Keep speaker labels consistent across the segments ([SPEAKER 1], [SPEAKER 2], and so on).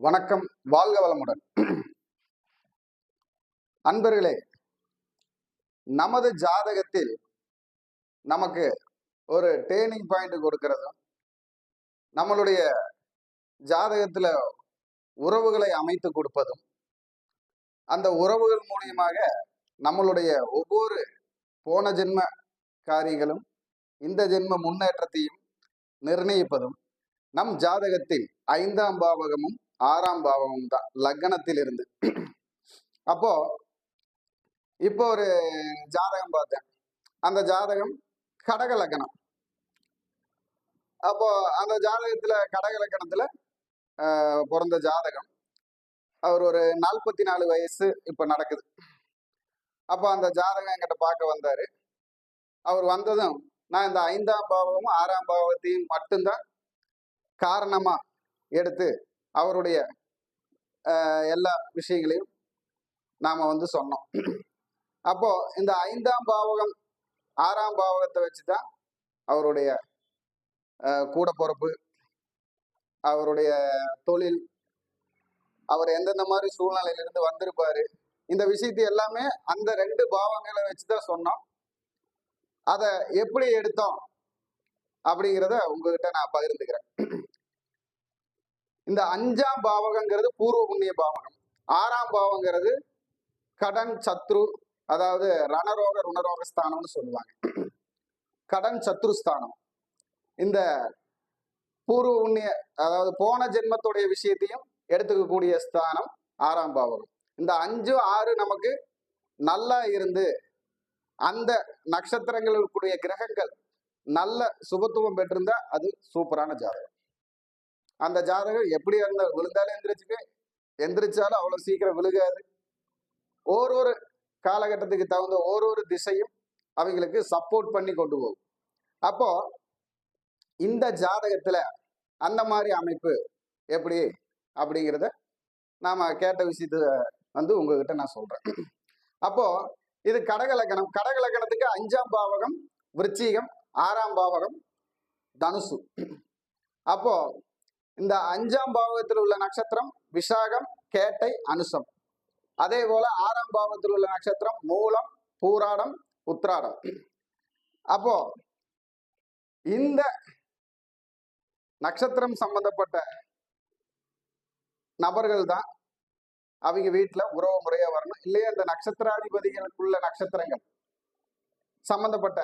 [SPEAKER 1] வணக்கம். வாழ்க வளமுடன். அன்பர்களே நமது ஜாதகத்தில் நமக்கு ஒரு டேர்னிங் பாயிண்ட் கொடுக்கிறதும் நம்மளுடைய ஜாதகத்துல உறவுகளை அமைத்து கொடுப்பதும் அந்த உறவுகள் மூலியமாக நம்மளுடைய ஒவ்வொரு போன ஜென்ம காரியங்களும் இந்த ஜென்ம முன்னேற்றத்தையும் நிர்ணயிப்பதும் நம் ஜாதகத்தில் ஐந்தாம் பாவகமும் ஆறாம் பாவமும் தான் லக்னத்திலிருந்து அப்போ இப்போ ஒரு ஜாதகம் பார்த்தேன். அந்த ஜாதகம் கடக லக்னம் அப்போ அந்த ஜாதகத்துல கடக லக்கணத்துல பிறந்த ஜாதகம். அவர் ஒரு நாற்பத்தி நாலு வயசு இப்ப நடக்குது. அப்போ அந்த ஜாதகம் என்கிட்ட பார்க்க வந்தாரு. அவர் வந்ததும் நான் இந்த ஐந்தாம் பாவமும் ஆறாம் பாவத்தையும் மட்டும்தான் காரணமா எடுத்து அவருடைய எல்லா விஷயங்களையும் நாம் வந்து சொன்னோம். அப்போ இந்த ஐந்தாம் பாவகம் ஆறாம் பாவகத்தை வச்சு தான் அவருடைய கூட பொறுப்பு அவருடைய தொழில் அவர் எந்தெந்த மாதிரி சூழ்நிலையிலிருந்து வந்திருப்பாரு இந்த விஷயத்தை எல்லாமே அந்த ரெண்டு பாவங்களை வச்சுதான் சொன்னோம். அதை எப்படி எடுத்தோம் அப்படிங்கிறத உங்ககிட்ட நான் பகிர்ந்துக்கிறேன். இந்த அஞ்சாம் பாவகங்கிறது பூர்வ புண்ணிய பாவகம். ஆறாம் பாவங்கிறது கடன் சத்ரு அதாவது ரணரோக ருணரோக ஸ்தானம்னு சொல்லுவாங்க. கடன் சத்ரு ஸ்தானம். இந்த பூர்வ புண்ணிய அதாவது போன ஜென்மத்துடைய விஷயத்தையும் எடுத்துக்கக்கூடிய ஸ்தானம் ஆறாம் பாவகம். இந்த அஞ்சு ஆறு நமக்கு நல்லா இருந்து அந்த நட்சத்திரங்களுக்குரிய கிரகங்கள் நல்ல சுபத்துவம் பெற்றிருந்தா அது சூப்பரான ஜாதகம். அந்த ஜாதகம் எப்படி இருந்தால் விழுந்தாலும் எந்திரிச்சுக்கு எந்திரிச்சாலும் அவ்வளோ சீக்கிரம் விழுகாது. ஒரு ஒரு காலகட்டத்துக்கு தகுந்த ஒரு ஒரு திசையும் அவங்களுக்கு சப்போர்ட் பண்ணி கொண்டு போகும். அப்போ இந்த ஜாதகத்தில் அந்த மாதிரி அமைப்பு எப்படி அப்படிங்கிறத நாம் கேட்ட விஷயத்த வந்து உங்ககிட்ட நான் சொல்கிறேன் அப்போ இது கடகலக்கணம் கடகலக்கணத்துக்கு அஞ்சாம் பாவகம் விருச்சிகம் ஆறாம் பாவகம் தனுசு. அப்போ இந்த அஞ்சாம் பாவகத்தில் உள்ள நட்சத்திரம் விசாகம் கேட்டை அனுசம். அதே போல ஆறாம் பாவத்தில் உள்ள நட்சத்திரம் மூலம் பூராடம் உத்ராடம் அப்போ இந்த நட்சத்திரம் சம்பந்தப்பட்ட நபர்கள் தான் அவங்க வீட்டுல உறவு முறையா வரணும். இல்லையா இந்த நட்சத்திராதிபதிகளுக்குள்ள நட்சத்திரங்கள் சம்பந்தப்பட்ட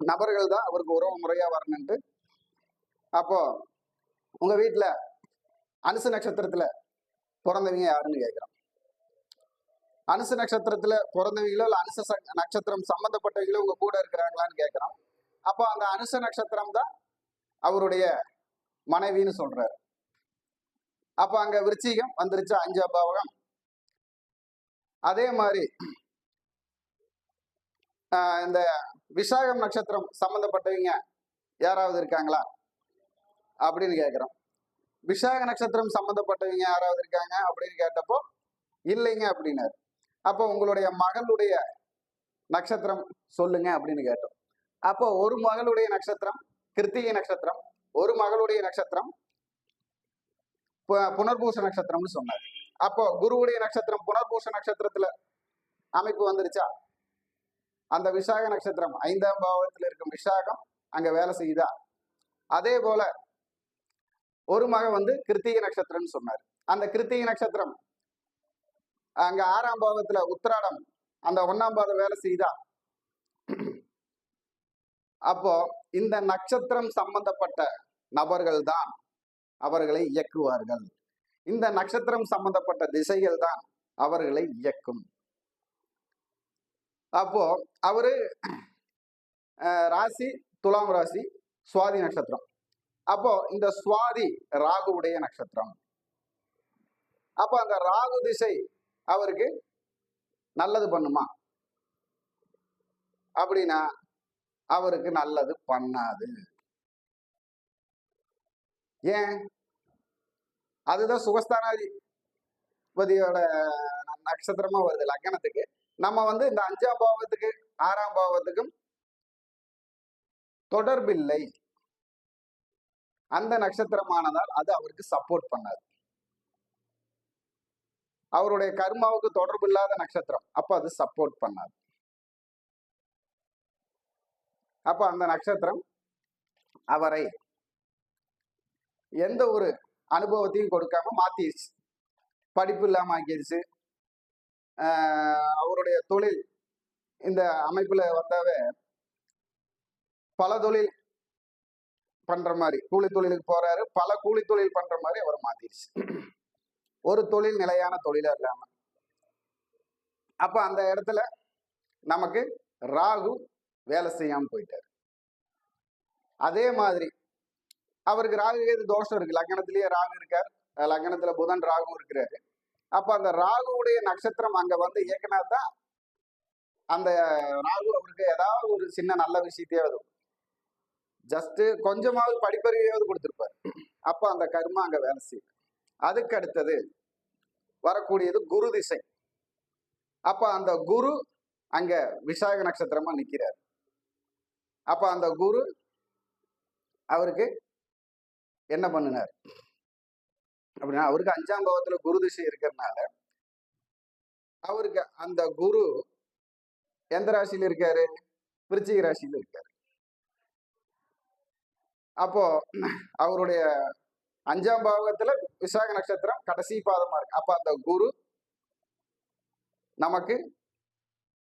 [SPEAKER 1] நபர்கள் தான் அவருக்கு உறவு முறையா வரணுன்ட்டு அப்போ உங்க வீட்டுல அனுசு நட்சத்திரத்துல பிறந்தவங்க யாருன்னு கேட்கிறோம். அனுசு நட்சத்திரத்துல பிறந்தவங்களோ இல்ல அனுச ச- நட்சத்திரம் சம்பந்தப்பட்டவங்களோ உங்க கூட இருக்கிறாங்களான்னு கேட்கிறோம். அப்போ அந்த அனுச நட்சத்திரம் தான் அவருடைய மனைவின்னு சொல்றாரு. அப்போ அங்க விருச்சிகம் வந்துருச்சு அஞ்சு பாவகம். அதே மாதிரி ஆஹ் இந்த விசாகம் நட்சத்திரம் சம்பந்தப்பட்டவங்க யாராவது இருக்காங்களா? அப்படின்னு கேட்குறோம் விசாக நட்சத்திரம் சம்பந்தப்பட்டவங்க யாராவது இருக்காங்க அப்படின்னு கேட்டப்போ இல்லைங்க அப்படின்னாரு. அப்போ உங்களுடைய மகளுடைய நட்சத்திரம் சொல்லுங்க அப்படின்னு கேட்டோம். அப்போ ஒரு மகளுடைய நட்சத்திரம் கிருத்திகை நட்சத்திரம் ஒரு மகளுடைய நட்சத்திரம் பு- புனர்பூச நட்சத்திரம்னு சொன்னார். அப்போ குருவுடைய நட்சத்திரம் புனர்பூச நட்சத்திரத்துல அமைப்பு வந்துருச்சா? அந்த விசாக நட்சத்திரம் ஐந்தாம் பாவத்தில் இருக்கும் விசாகம் அங்க வேலை செய்யுதா? அதே போல ஒரு மகன் வந்து கிருத்திகை நட்சத்திரம்னு சொன்னார். அந்த கிருத்திகை நட்சத்திரம் அங்க ஆறாம் பாவத்துல உத்திராடம் அந்த ஒன்னாம் பாதம் வேலை செய்தா? அப்போ இந்த நட்சத்திரம் சம்பந்தப்பட்ட நபர்கள் தான் அவர்களை இயக்குவார்கள். இந்த நட்சத்திரம் சம்பந்தப்பட்ட திசைகள் தான் அவர்களை இயக்கும். அப்போ அவரு ராசி துலாம் ராசி சுவாதி நட்சத்திரம். அப்போ இந்த சுவாதி ராகுவுடைய நட்சத்திரம். அப்போ அந்த ராகு திசை அவருக்கு நல்லது பண்ணுமா? அப்படின்னா அவருக்கு நல்லது பண்ணாது. ஏன்? அதுதான் சுகஸ்தானாதிபதியோட நட்சத்திரமா வருது லக்னத்துக்கு நம்ம வந்து இந்த அஞ்சாம் பாவத்துக்கு ஆறாம் பாவத்துக்கும் தொடர்பில்லை. அந்த நட்சத்திரமானதால் அது அவருக்கு சப்போர்ட் பண்ணாது அவருடைய கர்மாவுக்கு தொடர்பு இல்லாத நட்சத்திரம் அப்ப அது சப்போர்ட் பண்ணாது அப்ப அந்த நட்சத்திரம் அவரை எந்த ஒரு அனுபவத்தையும் கொடுக்காம மாத்திடுச்சு படிப்பு இல்லாம ஆக்கிடுச்சு ஆஹ் அவருடைய தொழில் இந்த அமைப்புல வந்தாவே பல தொழில் பண்ற மாதிரி. கூலி தொழிலுக்கு போறாரு. பல கூலி தொழில் பண்ற மாதிரி அவர் மாத்திடுச்சு. ஒரு தொழில் நிலையான தொழிலா இல்லாம. அப்ப அந்த இடத்துல நமக்கு ராகு வேலை செய்யாம போயிட்டாரு. அதே மாதிரி அவருக்கு ராகு கேது தோஷம் இருக்கு. லக்னத்திலேயே ராகு இருக்கார். லக்னத்துல புதன் ராகு இருக்கிறாரு. அப்ப அந்த ராகுவுடைய நட்சத்திரம் அங்க வந்து இயக்குனா தான் அந்த ராகு அவருக்கு ஏதாவது ஒரு சின்ன நல்ல விஷயத்தையே வரும் ஜஸ்ட் கொஞ்சமாவது படிப்பறிவையாவது கொடுத்திருப்பாரு. அப்போ அந்த கர்மா அங்க வேலை செய்யும். அதுக்கு அடுத்தது வரக்கூடியது குரு திசை. அப்போ அந்த குரு அங்க விசாக நட்சத்திரமா நிற்கிறார் அப்போ அந்த குரு அவருக்கு என்ன பண்ணினார்? அப்படின்னா அவருக்கு அஞ்சாம் பாவத்தில் குரு திசை இருக்கிறதுனால அவருக்கு அந்த குரு எந்த ராசியில இருக்காரு? விருச்சிக ராசியில் இருக்காரு. அப்போ அவருடைய அஞ்சாம் பாவத்துல விசாக நட்சத்திரம் கடைசி பாதமா இருக்கு. அப்ப அந்த குரு நமக்கு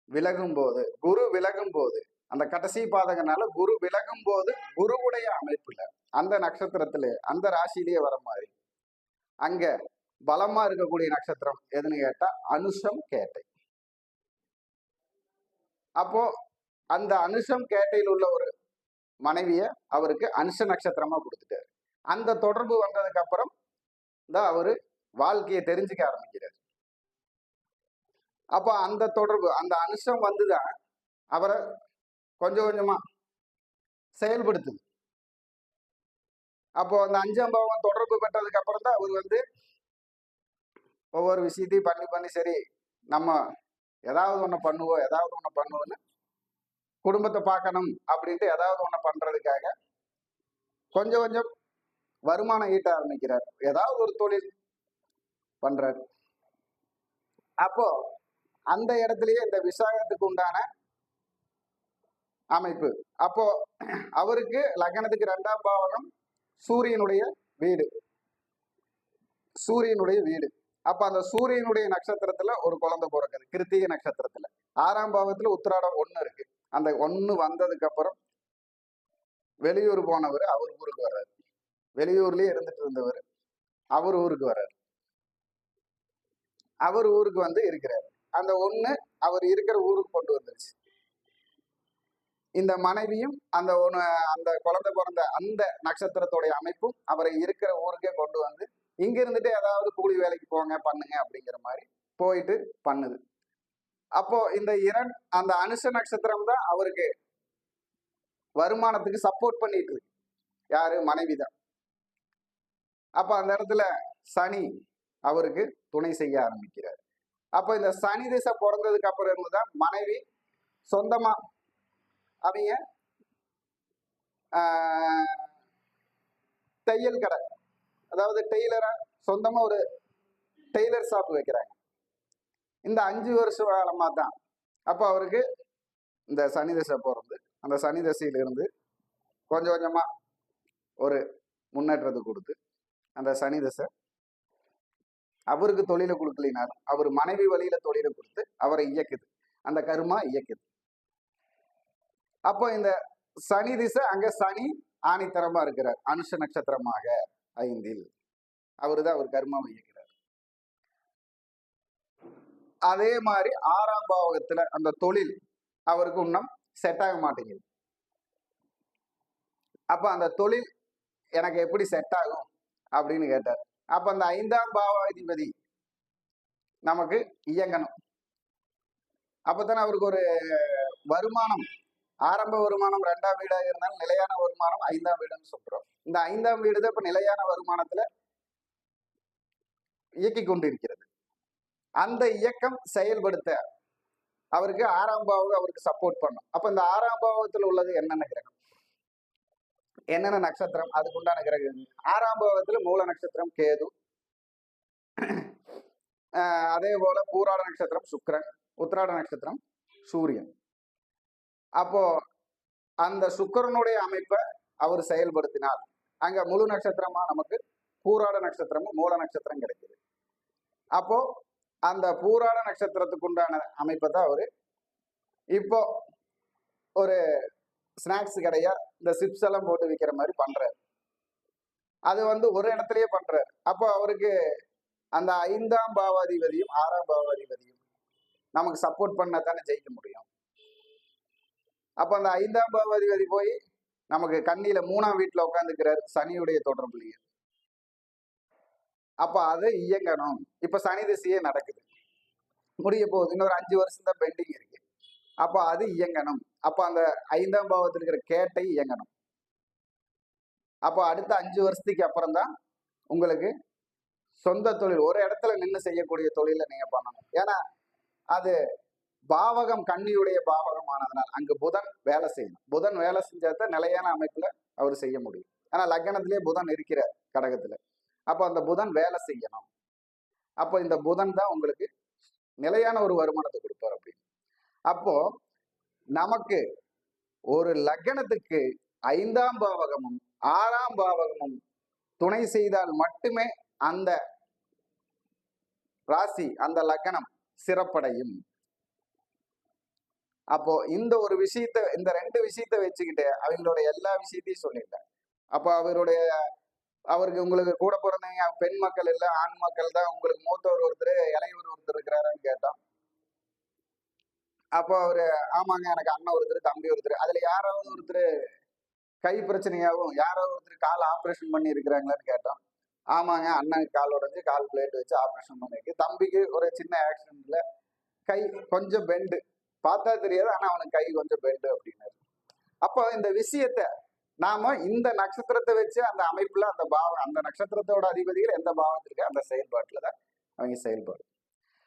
[SPEAKER 1] விலகும் போது குரு விலகும் போது அந்த கடைசி பாதகனால குரு விலகும் போது குருவுடைய அமைப்புல அந்த நட்சத்திரத்துல அந்த ராசியிலேயே வர மாதிரி. அங்க பலமா இருக்கக்கூடிய நட்சத்திரம் எதுன்னு கேட்டா அனுஷம் கேட்டை. அப்போ அந்த அனுஷம் கேட்டையில் உள்ள ஒரு மனைவியை அவருக்கு அனுஷ நட்சத்திரமா கொடுத்துட்டாரு. அந்த தொடர்பு வந்ததுக்கு அப்புறம் தான் அவரு வாழ்க்கையை தெரிஞ்சுக்க ஆரம்பிக்கிறார். அப்போ அந்த தொடர்பு அந்த அனுஷம் வந்துதான் அவரை கொஞ்சம் கொஞ்சமா செயல்படுத்துது. அப்போ அந்த அஞ்சாம் பாவம் தொடர்பு பெற்றதுக்கு அப்புறம் தான் அவர் வந்து ஒவ்வொரு விஷயத்தையும் பண்ணி பண்ணி சரி நம்ம ஏதாவது ஒண்ணு பண்ணுவோம் ஏதாவது ஒண்ணு பண்ணுவோன்னு குடும்பத்தை பார்க்கணும் அப்படின்ட்டு ஏதாவது ஒண்ணு பண்றதுக்காக கொஞ்சம் கொஞ்சம் வருமானம் ஈட்ட ஆரம்பிக்கிறார். ஏதாவது ஒரு தொழில் பண்றாரு. அப்போ அந்த இடத்துலயே இந்த விசாகத்துக்கு உண்டான அமைப்பு. அப்போ அவருக்கு லக்னத்துக்கு ரெண்டாம் பாவகம் சூரியனுடைய வீடு. சூரியனுடைய வீடு. அப்ப அந்த சூரியனுடைய நட்சத்திரத்துல ஒரு குழந்தை பிறக்குது. கிருத்திகை நட்சத்திரத்துல. ஆறாம் பாவத்துல உத்திராடம் ஒண்ணு இருக்கு. அந்த ஒண்ணு வந்ததுக்கு அப்புறம் வெளியூர் போனவர் அவர் ஊருக்கு வர்றாரு. வெளியூர்லயே இருந்துட்டு இருந்தவர் அவர் ஊருக்கு வர்றாரு. அவர் ஊருக்கு வந்து இருக்கிறார். அந்த ஒண்ணு அவர் இருக்கிற ஊருக்கு கொண்டு வந்துருச்சு. இந்த மனைவியும் அந்த ஒண்ணு அந்த குழந்தை பிறந்த அந்த நட்சத்திரத்துடைய அமைப்பும் அவரை இருக்கிற ஊருக்கே கொண்டு வந்து இங்க இருந்துட்டு ஏதாவது கூலி வேலைக்கு போங்க பண்ணுங்க அப்படிங்கிற மாதிரி போயிட்டு பண்ணுது. அப்போ இந்த இரண் அந்த அனுஷ நட்சத்திரம் தான் அவருக்கு வருமானத்துக்கு சப்போர்ட் பண்ணிட்டு இருக்கு. யாரு? மனைவி தான். அப்ப அந்த இடத்துல சனி அவருக்கு துணை செய்ய ஆரம்பிக்கிறார். அப்போ இந்த சனி திசை பிறந்ததுக்கு அப்புறம் இருந்துதான் மனைவி சொந்தமா அவங்க தையல் கடை அதாவது டெய்லரா சொந்தமா ஒரு டெய்லர் ஷாப் வைக்கிறாங்க. இந்த அஞ்சு வருஷ காலமா தான். அப்போ அவருக்கு இந்த சனி தசை பிறந்து அந்த சனி தசையிலிருந்து கொஞ்சம் கொஞ்சமா ஒரு முன்னேற்றத்தை கொடுத்து அந்த சனி தசை அவருக்கு தொழிலை கொடுக்கலினாலும் அவர் மனைவி வழியில தொழிலை கொடுத்து அவரை இயக்குது. அந்த கருமா இயக்குது. அப்போ இந்த சனி திசை அங்க சனி ஆணித்தரமா இருக்கிறார். அனுஷ நட்சத்திரமாக ஐந்தில். அவரு தான் அவர் கர்மாவை இயக்கிறார். அதே மாதிரி ஆறாம் பாவகத்துல அந்த தொழில் அவருக்கு இன்னும் செட் ஆக மாட்டேங்குது. அப்ப அந்த தொழில் எனக்கு எப்படி செட் ஆகும் அப்படின்னு கேட்டார். அப்ப அந்த ஐந்தாம் பாவாதிபதி நமக்கு இயங்கணும். அப்பதானே அவருக்கு ஒரு வருமானம் ஆரம்ப வருமானம் ரெண்டாம் வீடாக இருந்தாலும் நிலையான வருமானம் ஐந்தாம் வீடுன்னு சொல்றோம். இந்த ஐந்தாம் வீடு தான் இப்ப நிலையான வருமானத்துல இயக்கி கொண்டிருக்கிறது. அந்த இயக்கம் செயல்படுத்த அவருக்கு ஆறாம் பாவம் அவருக்கு சப்போர்ட் பண்ணும். அப்ப இந்த ஆறாம் பாவத்தில் உள்ளது என்னென்ன கிரகம்? என்னென்ன நட்சத்திரம்? அதுக்குண்டான கிரகம் ஆறாம் பாவத்தில் மூல நட்சத்திரம் கேது. அதே போல பூராட நட்சத்திரம் சுக்கிரன் உத்திராட நட்சத்திரம் சூரியன். அப்போ அந்த சுக்கிரனுடைய அமைப்பை அவர் செயல்படுத்தினார். அங்க முழு நட்சத்திரமா நமக்கு பூராட நட்சத்திரமும் மூல நட்சத்திரம் கிடைக்குது. அப்போ அந்த பூராட நட்சத்திரத்துக்கு உண்டான அமைப்பை தான் அவரு. இப்போ ஒரு ஸ்நாக்ஸ் கடையா இந்த சிப்ஸ் எல்லாம் போட்டு விற்கிற மாதிரி பண்றாரு. அது வந்து ஒரு இடத்துலயே பண்றாரு. அப்போ அவருக்கு அந்த ஐந்தாம் பாவாதிபதியும் ஆறாம் பாவாதிபதியும் நமக்கு சப்போர்ட் பண்ண தானே ஜெயிக்க முடியும். அப்போ அந்த ஐந்தாம் பாவாதிபதி போய் நமக்கு கண்ணியில மூணாம் வீட்டில் உட்காந்துக்கிறார் சனியுடைய தொடர்புலையே. அப்போ அது இயங்கணும். இப்போ சனி திசையே நடக்குது. முடிய போகுது. இன்னொரு அஞ்சு வருஷம் தான் பெண்டிங் இருக்கு. அப்போ அது இயங்கணும். அப்போ அந்த ஐந்தாம் பாவத்தில் இருக்கிற கேட்டை இயங்கணும். அப்போ அடுத்த அஞ்சு வருஷத்துக்கு அப்புறம் தான் உங்களுக்கு சொந்த தொழில் ஒரு இடத்துல நின்று செய்யக்கூடிய தொழிலை நீங்கள் பண்ணணும். ஏன்னா அது பாவகம் கன்னியுடைய பாவகம் ஆனதுனால் அங்கு புதன் வேலை செய்யணும். புதன் வேலை செஞ்சாதான் நிலையான அமைப்பில் அவர் செய்ய முடியும். ஆனால் லக்னத்திலே புதன் இருக்கிறார் கடகத்தில். அப்போ அந்த புதன் வேலை செய்யணும். அப்போ இந்த புதன் தான் உங்களுக்கு நிலையான ஒரு வருமானத்தை கொடுப்பார் அப்படின்னு. அப்போ நமக்கு ஒரு லக்னத்துக்கு ஐந்தாம் பாவகமும் ஆறாம் பாவகமும் துணை செய்தால் மட்டுமே அந்த ராசி அந்த லக்னம் சிறப்படையும். அப்போ இந்த ஒரு விஷயத்த இந்த ரெண்டு விஷயத்த வச்சுக்கிட்டு அவங்களோட எல்லா விஷயத்தையும் சொல்லிட்டேன் அப்போ அவருடைய அவருக்கு உங்களுக்கு கூட பிறந்தவங்க பெண் மக்கள் இல்ல ஆண் மக்கள் தான் உங்களுக்கு மூத்தவர் ஒருத்தர் இளையவர் ஒருத்தர் இருக்கிறாருன்னு கேட்டோம். அப்போ அவரு ஆமாங்க எனக்கு அண்ணன் ஒருத்தர் தம்பி ஒருத்தர் அதுல யாராவது ஒருத்தர் கை பிரச்சனையாகவும் யாராவது ஒருத்தர் கால் ஆப்ரேஷன் பண்ணி இருக்கிறாங்களான்னு கேட்டோம். ஆமாங்க அண்ணனுக்கு கால் உடைஞ்சு கால் பிளேட் வச்சு ஆப்ரேஷன் பண்ணிருக்கு. தம்பிக்கு ஒரு சின்ன ஆக்சிடென்ட்ல கை கொஞ்சம் பெண்டு பார்த்தா தெரியாது ஆனா அவனுக்கு கை கொஞ்சம் பெண்டு அப்படின்னாரு. அப்போ இந்த விஷயத்த நாம இந்த நட்சத்திரத்தை வச்சு அந்த அமைப்புல அந்த பாவம் அந்த நட்சத்திரத்தோட அதிபதிகள் எந்த பாவத்திற்கு அந்த செயல்பாட்டில் தான் அவங்க செயல்பாடு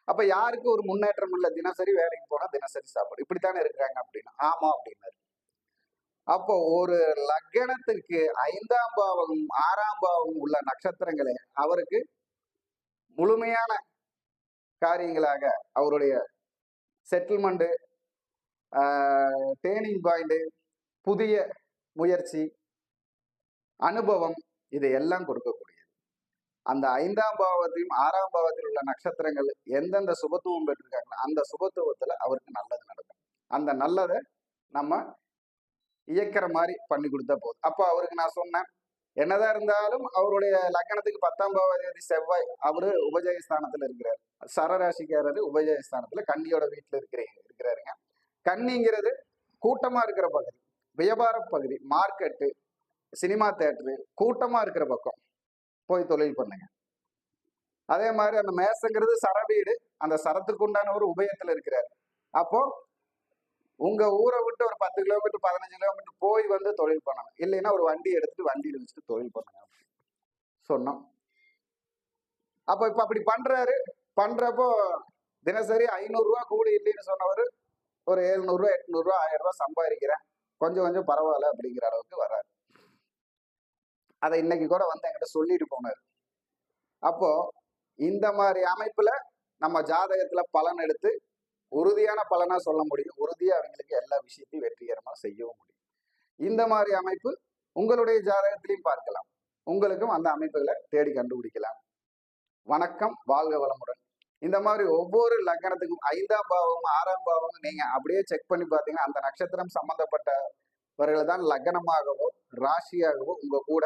[SPEAKER 1] அப்ப யாருக்கு ஒரு முன்னேற்றம் இல்லை? தினசரி வேலைக்கு போனா தினசரி சாப்பாடு. இப்படித்தானே இருக்கிறாங்க அப்படின்னு ஆமா அப்படின்னாரு. அப்போ ஒரு லக்னத்துக்கு ஐந்தாம் பாவகம் ஆறாம் பாவகம் உள்ள நட்சத்திரங்களை அவருக்கு முழுமையான காரியங்களாக அவருடைய செட்டில்மெண்ட்டு டேர்னிங் பாயிண்ட்டு புதிய முயற்சி அனுபவம் இது எல்லாம் கொடுக்கக்கூடியது. அந்த ஐந்தாம் பாவத்தையும் ஆறாம் பாவத்தில் உள்ள நட்சத்திரங்கள் எந்தெந்த சுபத்துவம் பெற்றிருக்காங்களோ அந்த சுபத்துவத்துல அவருக்கு நல்லது நடக்கும். அந்த நல்லதை நம்ம இயக்கிற மாதிரி பண்ணி கொடுத்தா போதும். அப்போ அவருக்கு நான் சொன்னேன் என்னதான் இருந்தாலும் அவருடைய லக்கணத்துக்கு பத்தாம் பாவாதிபதி செவ்வாய் அவரு உபஜயஸ்தானத்துல இருக்கிறார். சரராசிக்காரர் உபஜயஸ்தானத்துல கன்னியோட வீட்டுல இருக்கிற இருக்கிறாருங்க. கன்னிங்கிறது கூட்டமா இருக்கிற பகுதி. வியாபார பகுதி மார்க்கெட்டு சினிமா தேட்டரு கூட்டமாக இருக்கிற பக்கம் போய் தொழில் பண்ணுங்க. அதே மாதிரி அந்த மேசங்கிறது சர வீடு அந்த சரத்துக்கு உண்டான ஒரு உபயத்தில் இருக்கிறார். அப்போ உங்க ஊரை விட்டு ஒரு பத்து கிலோமீட்டர் பதினஞ்சு கிலோமீட்டர் போய் வந்து தொழில் பண்ணணும். இல்லைன்னா ஒரு வண்டி எடுத்துட்டு வண்டியில் வச்சுட்டு தொழில் பண்ணுங்க. சொன்னோம். அப்போ இப்போ அப்படி பண்றாரு. பண்றப்போ தினசரி ஐநூறுரூவா கூட கூலி இல்லைன்னு சொன்னவர் ஒரு எழுநூறுவா எட்நூறுரூவா ஆயிரம் ரூபா சம்பாதிக்கிறேன் கொஞ்சம் கொஞ்சம் பரவாயில்ல அப்படிங்கிற அளவுக்கு வர்றாரு. அதை இன்னைக்கு கூட வந்து என்கிட்ட சொல்லிட்டு போனார். அப்போ இந்த மாதிரி அமைப்புல நம்ம ஜாதகத்துல பலன் எடுத்து உறுதியான பலனா சொல்ல முடியும். உறுதியா அவங்களுக்கு எல்லா விஷயத்தையும் வெற்றிகரமா செய்யவும் முடியும். இந்த மாதிரி அமைப்பு உங்களுடைய ஜாதகத்திலையும் பார்க்கலாம். உங்களுக்கும் அந்த அமைப்புகளை தேடி கண்டுபிடிக்கலாம். வணக்கம். வாழ்க வளமுடன். இந்த மாதிரி ஒவ்வொரு லக்னத்துக்கும் ஐந்தாம் பாவம் ஆறாம் பாவம் நீங்க அப்படியே செக் பண்ணி பார்த்தீங்கன்னா அந்த நட்சத்திரம் சம்பந்தப்பட்டவர்கள் தான் லக்னமாகவோ ராசியாகவோ உங்க கூட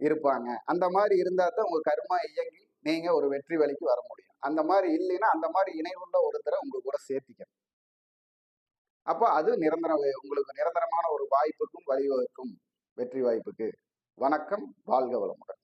[SPEAKER 1] இருப்பாங்க. அந்த மாதிரி இருந்தா தான் உங்க கர்மா இயங்கி நீங்க ஒரு வெற்றி வழிக்கு வர முடியும். அந்த மாதிரி இல்லைன்னா அந்த மாதிரி இணைவுள்ள ஒருத்தரை உங்க கூட சேர்த்திக்கணும். அப்போ அது நிரந்தர உங்களுக்கு நிரந்தரமான ஒரு வாய்ப்புக்கும் வழிவகுக்கும் வெற்றி வாய்ப்புக்கு. வணக்கம் வாழ்க வளமுடன்.